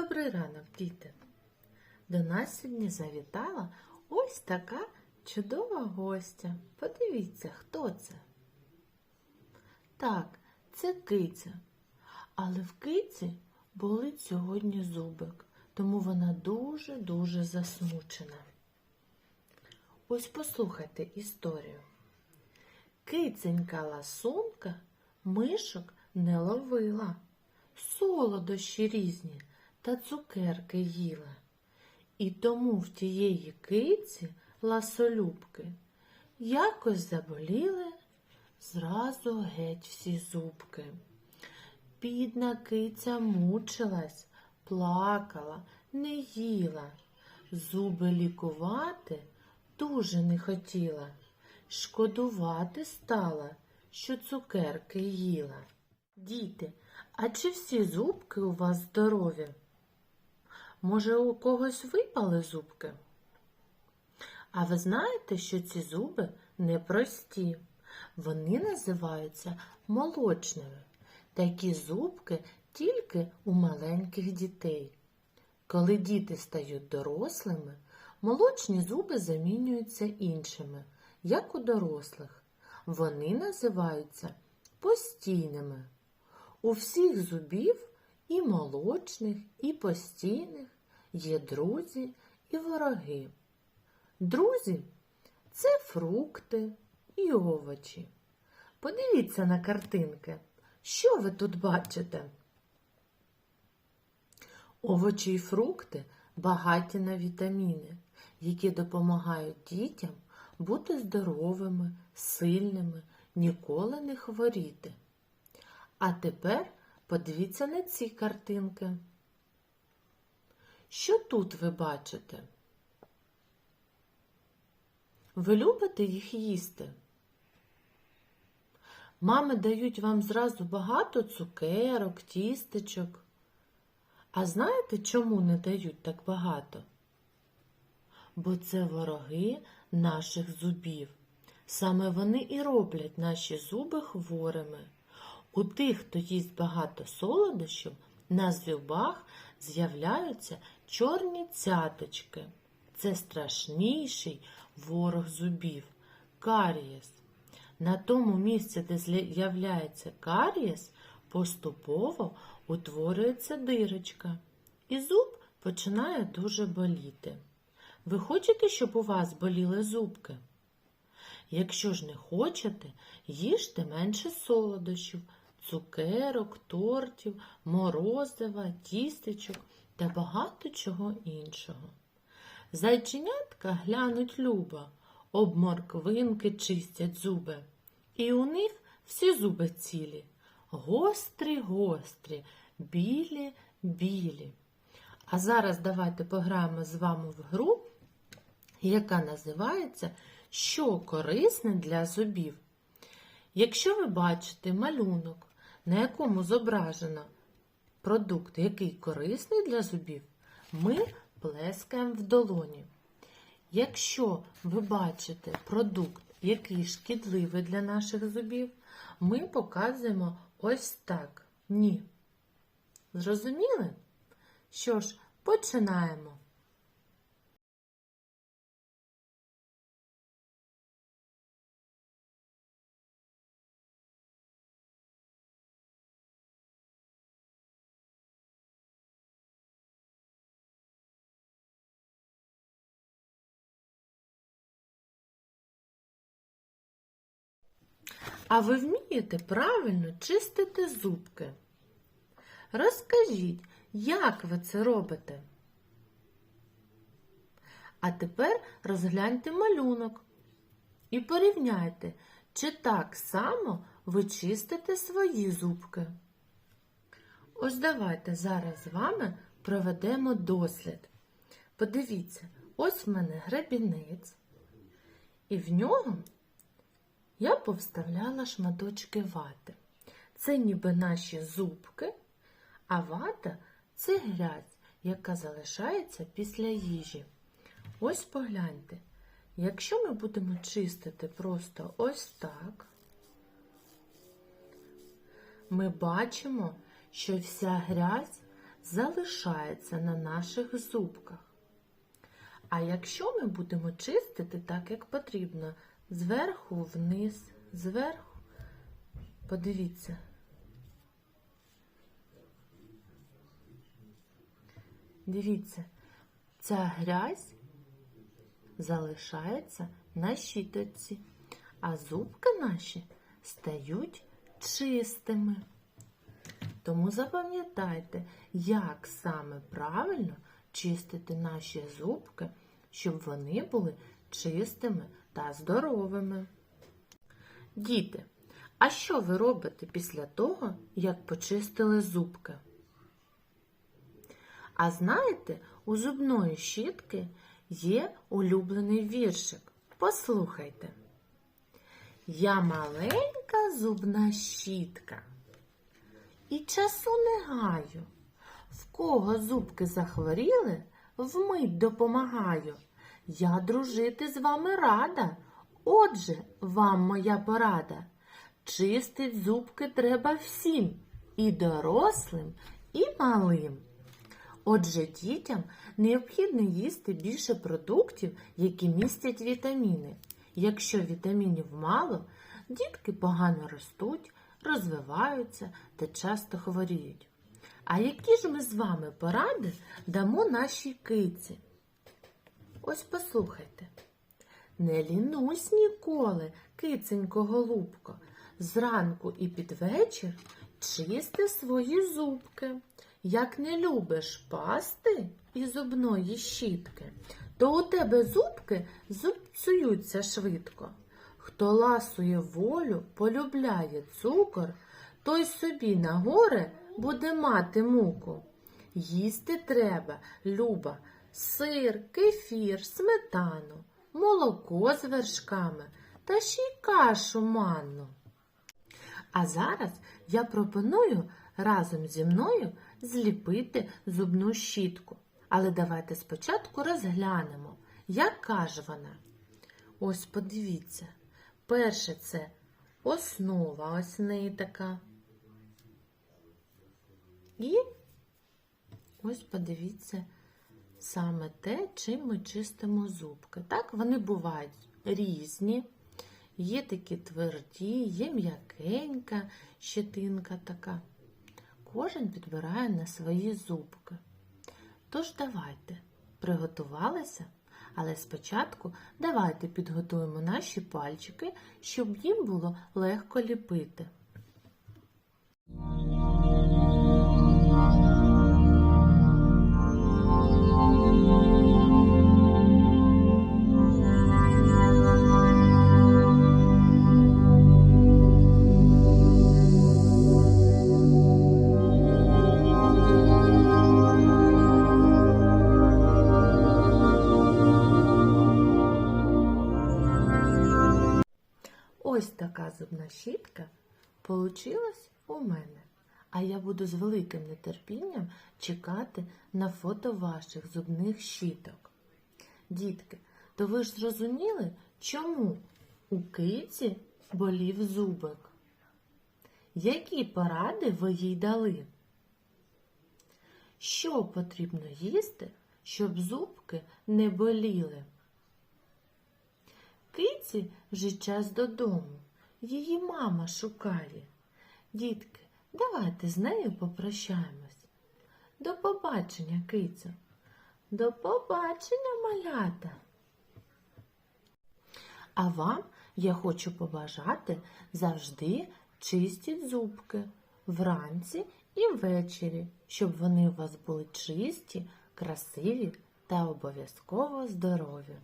Добрий ранок, діти! До нас сьогодні завітала ось така чудова гостя. Подивіться, хто це? Так, це киця. Але в киці болить сьогодні зубик, тому вона дуже-дуже засмучена. Ось послухайте історію. Киценька ласунка мишок не ловила, солодощі різні та цукерки їла. І тому в тієї киці ласолюбки якось заболіли зразу геть всі зубки. Бідна киця мучилась, плакала, не їла, зуби лікувати дуже не хотіла, шкодувати стала, що цукерки їла. Діти, а чи всі зубки у вас здорові? Може, у когось випали зубки? А ви знаєте, що ці зуби непрості. Вони називаються молочними. Такі зубки тільки у маленьких дітей. Коли діти стають дорослими, молочні зуби замінюються іншими, як у дорослих. Вони називаються постійними. У всіх зубів і молочних, і постійних є друзі і вороги. Друзі це фрукти і овочі. Подивіться на картинки. Що ви тут бачите? Овочі і фрукти багаті на вітаміни, які допомагають дітям бути здоровими, сильними, ніколи не хворіти. А тепер подивіться на ці картинки. Що тут ви бачите? Ви любите їх їсти? Мами дають вам зразу багато цукерок, тістечок. А знаєте, чому не дають так багато? Бо це вороги наших зубів. Саме вони і роблять наші зуби хворими. У тих, хто їсть багато солодощів, на зубах з'являються чорні цяточки. Це страшніший ворог зубів карієс. На тому місці, де з'являється карієс, поступово утворюється дирочка, і зуб починає дуже боліти. Ви хочете, щоб у вас боліли зубки? Якщо ж не хочете, їжте менше солодощів, цукерок, тортів, морозива, тістечок та багато чого іншого. Зайченятка глянуть люба, об морквинки чистять зуби. І у них всі зуби цілі, гострі, гострі, білі, білі. А зараз давайте пограємо з вами в гру, яка називається Що корисне для зубів. Якщо ви бачите малюнок, на якому зображено продукт, який корисний для зубів, ми плескаємо в долоні. Якщо ви бачите продукт, який шкідливий для наших зубів, ми показуємо ось так. Ні. Зрозуміли? Що ж, починаємо. А ви вмієте правильно чистити зубки? Розкажіть, як ви це робите? А тепер розгляньте малюнок і порівняйте, чи так само ви чистите свої зубки. Ось давайте зараз з вами проведемо дослід. Подивіться, ось в мене гребінець, і в нього я повставляла шматочки вати. Це ніби наші зубки, а вата це грязь, яка залишається після їжі. Ось погляньте, якщо ми будемо чистити просто ось так, ми бачимо, що вся грязь залишається на наших зубках. А якщо ми будемо чистити так, як потрібно, зверху вниз, зверху, подивіться. Дивіться, ця грязь залишається на щіточці, а зубки наші стають чистими. Тому запам'ятайте, як саме правильно чистити наші зубки, щоб вони були чистими та здоровими. Діти, а що ви робите після того, як почистили зубки? А знаєте, у зубної щітки є улюблений віршик. Послухайте. Я маленька зубна щітка. І часу не гаю. В кого зубки захворіли, вмить допомагаю. Я дружити з вами рада. Отже, вам моя порада. Чистить зубки треба всім, і дорослим, і малим. Отже, дітям необхідно їсти більше продуктів, які містять вітаміни. Якщо вітамінів мало, дітки погано ростуть, розвиваються та часто хворіють. А які ж ми з вами поради дамо нашій киці? Ось послухайте. Не лінусь ніколи, киценько голубко, зранку і під вечір чисти свої зубки. Як не любиш пасти і зубної щітки, то у тебе зубки зубцюються швидко. Хто ласує волю, полюбляє цукор, той собі на горе буде мати муку. Їсти треба, люба, сир, кефір, сметану, молоко з вершками та ще й кашу манну. А зараз я пропоную разом зі мною зліпити зубну щітку. Але давайте спочатку розглянемо, яка ж вона. Ось подивіться. Перше це основа, ось неї. І ось подивіться саме те, чим ми чистимо зубки. Так, вони бувають різні. Є такі тверді, є м'якенька щетинка така. Кожен підбирає на свої зубки. Тож давайте приготувалися, але спочатку давайте підготуємо наші пальчики, щоб їм було легко ліпити. Така зубна щітка получилась у мене. А я буду з великим нетерпінням чекати на фото ваших зубних щіток. Дітки, то ви ж зрозуміли, чому у киці болів зубик? Які поради ви їй дали? Що потрібно їсти, щоб зубки не боліли? Киці вже час додому. Її мама шукає. Дітки, давайте з нею попрощаємось. До побачення, кицю. До побачення, малята. А вам я хочу побажати завжди чистіть зубки вранці і ввечері, щоб вони у вас були чисті, красиві та обов'язково здорові.